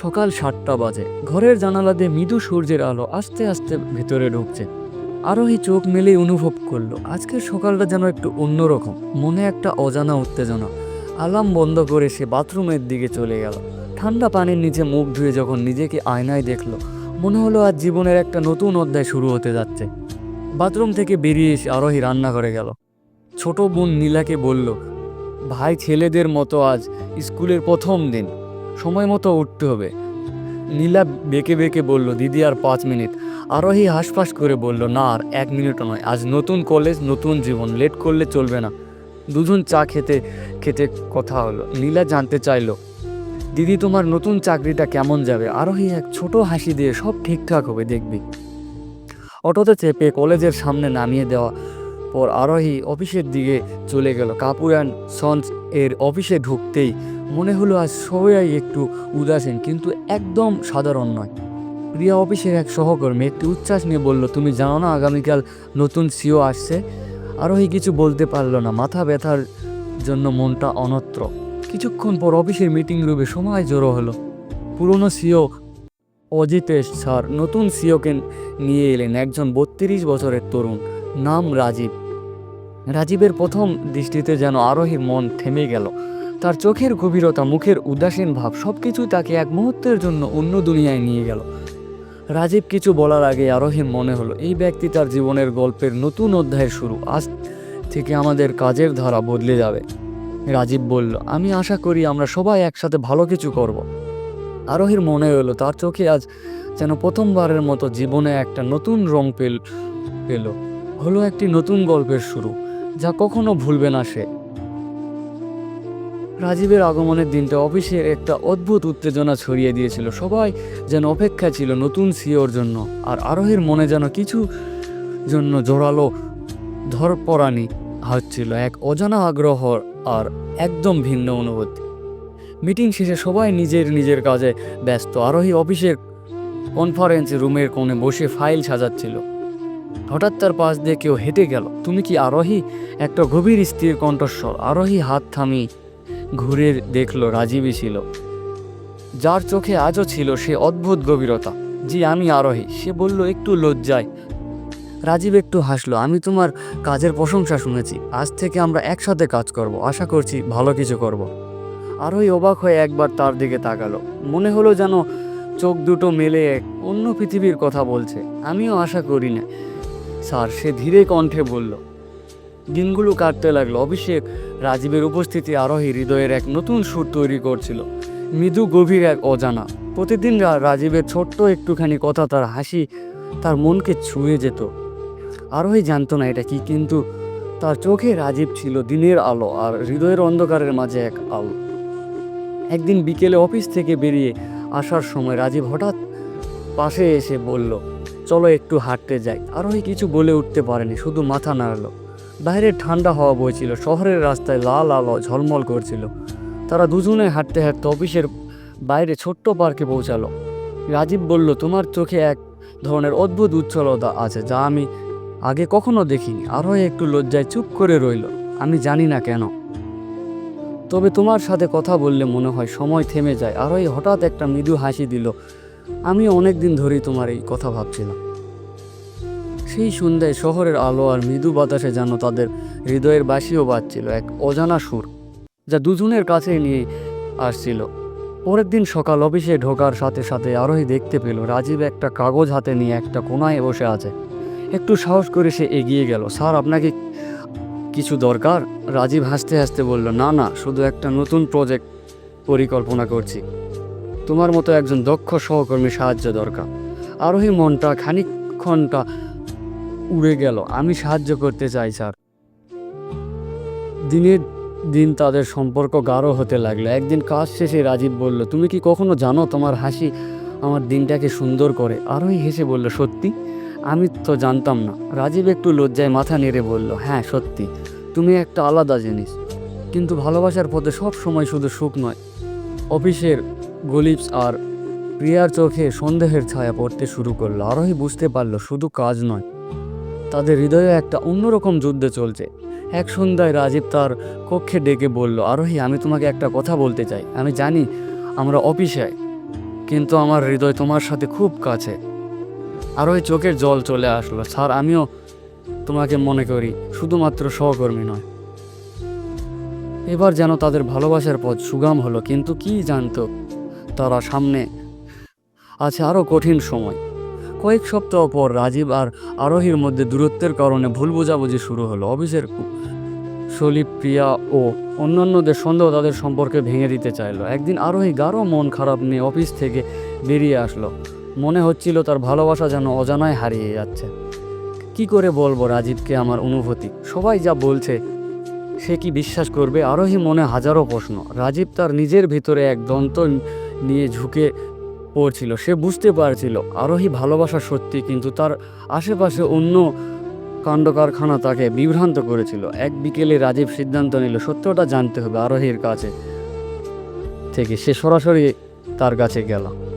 সকাল সাতটা বাজে। ঘরের জানালা দিয়ে মৃদু সূর্যের আলো আস্তে আস্তে ভেতরে ঢুকছে। আরোহী চোখ মেলেই অনুভব করল, আজকের সকালটা যেন একটু অন্যরকম, মনে একটা অজানা উত্তেজনা। আলাম বন্ধ করে সে বাথরুমের দিকে চলে গেল। ঠান্ডা পানির নিচে মুখ ধুয়ে যখন নিজেকে আয়নায় দেখল, মনে হলো আজ জীবনের একটা নতুন অধ্যায় শুরু হতে যাচ্ছে। বাথরুম থেকে বেরিয়ে এসে আরোহী রান্না করে গেল। ছোট বোন নীলাকে বলল, ভাই, ছেলেদের মতো আজ স্কুলের প্রথম দিন। সময় মতো উঠতে হবে। নীলা বেঁকে বেঁকে বলল, দিদি, আর পাঁচ মিনিট। আরোহী হাসফাস করে বলল, না, আর এক মিনিটও নয়। আজ নতুন কলেজ, নতুন জীবন। লেট করলে চলবে না। দুজন চা খেতে খেতে কথা হলো। নীলা জানতে চাইলো, দিদি, তোমার নতুন চাকরিটা কেমন যাবে? আরোহী এক ছোট হাসি দিয়ে, সব ঠিকঠাক হবে, দেখবি। অটোতে চেপে কলেজের সামনে নামিয়ে দেওয়া পর আরোহী অফিসের দিকে চলে গেল। কাপুর অ্যান্ড সন্স এর অফিসে ঢুকতেই মনে হলো আজ সবাই একটু উদাসীন, কিন্তু একদম সাধারণ নয়। প্রিয়া অফিসের এক সহকর্মী একটি উচ্ছ্বাস নিয়ে বলল, তুমি জানো না, আগামীকাল নতুন সিও আসছে। আরোহী কিছু বলতে পারল না, মাথা ব্যথার জন্য মনটা অনত্র। কিছুক্ষণ পর অফিসের মিটিং রুমে সময় জড়ো হলো। পুরনো সিও অজিতেশ স্যার নতুন সিওকে নিয়ে এলেন, একজন বত্রিশ বছরের তরুণ। নাম রাজীব। রাজীবের প্রথম দৃষ্টিতে যেন আরোহীর মন থেমে গেল। তার চোখের গভীরতা, মুখের উদাসীন ভাব সব কিছুই তাকে এক মুহূর্তের জন্য অন্য দুনিয়ায় নিয়ে গেল। রাজীব কিছু বলার আগে আরোহীর মনে হলো, এই ব্যক্তি তার জীবনের গল্পের নতুন অধ্যায়ের শুরু, আজ থেকে আমাদের কাজের ধারা বদলে যাবে। রাজীব বলল, আমি আশা করি আমরা সবাই একসাথে ভালো কিছু করব। আরোহীর মনে হলো, তার চোখে আজ যেন প্রথমবারের মতো জীবনে একটা নতুন রং পেল পেল। হলো একটি নতুন গল্পের শুরু, যা কখনো ভুলবে না সে। রাজীবের আগমনের দিনটা অফিসের একটা অদ্ভুত উত্তেজনা ছড়িয়ে দিয়েছিল। সবাই যেন অপেক্ষা ছিল নতুন সিওর জন্য, আর আরোহীর মনে যেন কিছু জন্য জোরালো ধরপরানি হচ্ছিল, এক অজানা আগ্রহ আর একদম ভিন্ন অনুভূতি। মিটিং শেষে সবাই নিজের নিজের কাজে ব্যস্ত। আরোহী অফিসের কনফারেন্স রুমের কোণে বসে ফাইল সাজাচ্ছিল। হঠাৎ তার পাশ দিয়ে কেউ হেঁটে গেল। তুমি কি আরোহী? একটা গভীর স্থির কণ্ঠস্বর। আরোহী হাত থামি ঘুরে দেখল, রাজীবই ছিল। যার চোখে আজও ছিল সে অদ্ভুত গভীরতা, জি আমি আরোহী। সে বলল, একটু লজ্জায়। রাজীব একটু হাসলো, আমি তোমার কাজের প্রশংসা শুনেছি। আজ থেকে আমরা একসাথে কাজ করব। আশা করছি ভালো কিছু করব। আরোহী অবাক হয়ে একবার তার দিকে তাকালো। মনে হলো যেন চোখ দুটো মেলে এক অন্য পৃথিবীর কথা বলছে। আমিও আশা করি না। স্যার, সে ধীরে কণ্ঠে বলল। দিনগুলো কাটতে লাগল। অভিষেক রাজীবের উপস্থিতি আরোহী হৃদয়ের এক নতুন সুর তৈরি করছিল। মৃদু, গভীর এক অজানা। প্রতিদিন রাজীবের ছোট্ট একটুখানি কথা তার হাসি তার মনকে ছুঁয়ে যেত। আরোহী জানতো না এটা কি, কিন্তু তার চোখে রাজীব ছিল দিনের আলো আর হৃদয়ের অন্ধকারের মাঝে এক আলো। একদিন বিকেলে অফিস থেকে বেরিয়ে আসার সময় রাজীব হঠাৎ পাশে এসে বলল, চলো একটু হাঁটতে যাই। আরোহী কিছু বলে উঠতে পারেনি, শুধু মাথা নাড়লো। বাইরে ঠান্ডা হাওয়া বইছিল, শহরের রাস্তায় লাল আলো ঝলমল করছিল। তারা দুজনে হাঁটতে হাঁটতে অফিসের বাইরে ছোট্ট পার্কে পৌঁছালো। রাজীব বলল, তোমার চোখে এক ধরনের অদ্ভুত উজ্জ্বলতা আছে যা আমি আগে কখনো দেখিনি। আরও একটু লজ্জায় চুপ করে রইল, আমি জানি না কেন। তবে তোমার সাথে কথা বললে মনে হয় সময় থেমে যায়। আরোই হঠাৎ একটা মৃদু হাসি দিল আমি অনেক দিন ধরেই তোমার এই কথা ভাবছিলাম। সেই সন্ধ্যায় শহরের আলো আর মৃদু বাতাসে যেন তাদের হৃদয়ের বাসিও বাজছিল, এক অজানা সুর যা দুজনের কাছে নিয়ে আসছিল। পরের দিন সকাল অফিসে ঢোকার সাথে সাথে আরোহী দেখতে পেল, রাজীব একটা কাগজ হাতে নিয়ে একটা কোনায় বসে আছে। একটু সাহস করে সে এগিয়ে গেল। স্যার, আপনাকে কিছু দরকার? রাজীব হাসতে হাসতে বলল, না না, শুধু একটা নতুন প্রজেক্ট পরিকল্পনা করছি। তোমার মতো একজন দক্ষ সহকর্মী সাহায্য দরকার। আরোহী মনটা খানিকক্ষণটা উড়ে গেল। আমি সাহায্য করতে চাই, স্যার। দিনের দিন তাদের সম্পর্ক গাঢ় হতে লাগল। একদিন কাজ শেষে রাজীব বলল, তুমি কি কখনো জানো তোমার হাসি আমার দিনটাকে সুন্দর করে? আরোই হেসে বলল, সত্যি? আমি তো জানতাম না। রাজীব একটু লজ্জায় মাথা নেড়ে বলল হ্যাঁ সত্যি। তুমি একটা আলাদা জিনিস। কিন্তু ভালোবাসার পথে সব সময় শুধু সুখ নয়। অফিসের গলিপস আর প্রিয়ার চোখে সন্দেহের ছায়া পড়তে শুরু করল। আরোহী বুঝতে পারল, শুধু কাজ নয় তাদের হৃদয়ে একটা অন্যরকম যুদ্ধে চলছে। এক সন্ধ্যায় রাজীব তার কক্ষে ডেকে বলল, আরোহী, আমি তোমাকে একটা কথা বলতে চাই। আমি জানি আমরা অফিসে কিন্তু আমার হৃদয় তোমার সাথে খুব কাছে। আরোহী, চোখের জল চলে আসলো। স্যার, আমিও তোমাকে মনে করি, শুধুমাত্র সহকর্মী নয়। এবার যেন তাদের ভালোবাসার পথ সুগম হলো, কিন্তু কি জানতো তারা সামনে আছে আরও কঠিন সময়। কয়েক সপ্তাহ পর রাজীব আর আরোহীর মধ্যে দূরত্বের কারণে ভুল বোঝাবুঝি শুরু হলো। অফিসের সলিপ, প্রিয়া ও অন্যান্যদের সন্দেহ তাদের সম্পর্কে ভেঙে দিতে চাইলো। একদিন আরোহী গাঢ় মন খারাপ নিয়ে অফিস থেকে বেরিয়ে আসলো। মনে হচ্ছিল তার ভালোবাসা যেন অজানায় হারিয়ে যাচ্ছে। কি করে বলব রাজীবকে আমার অনুভূতি? সবাই যা বলছে, সে কি বিশ্বাস করবে? আরোহী মনে হাজারো প্রশ্ন। রাজীব তার নিজের ভিতরে এক দন্ত নিয়ে ঝুঁকে পড়ছিল, সে বুঝতে পারছিল। আরোহী ভালোবাসা সত্যি, কিন্তু তার আশেপাশে অন্য কাণ্ডকারখানা তাকে বিভ্রান্ত করেছিল। এক বিকেলে রাজীব সিদ্ধান্ত নিল, সত্যটা জানতে হবে আরোহীর কাছে থেকে। সে সরাসরি তার কাছে গেল।